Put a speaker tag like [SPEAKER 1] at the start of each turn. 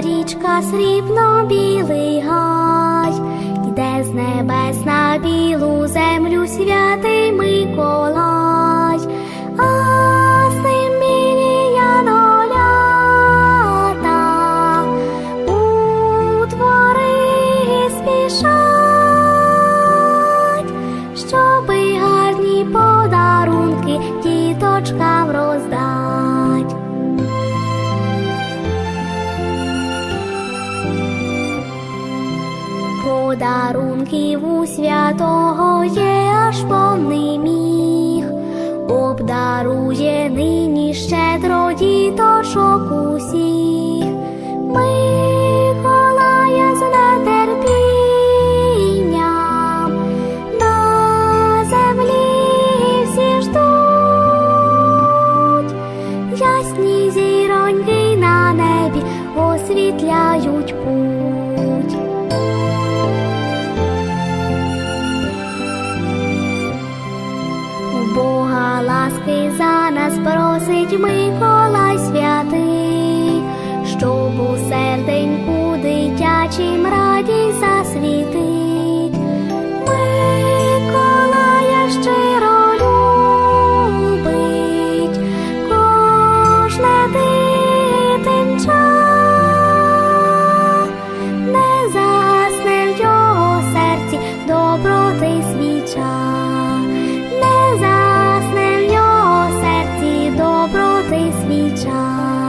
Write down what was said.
[SPEAKER 1] Річка срібно білий гай, іде з небес на білу землю свят. Подарунків у святого є аж повний міг, обдарує нині щедро діточок усіх. Миколая з нетерпінням на землі всі ждуть, ясні зіроньки на небі освітляють путь. Просить Миколай святий, щоб у серденьку дитячим радість засвітить. Bye.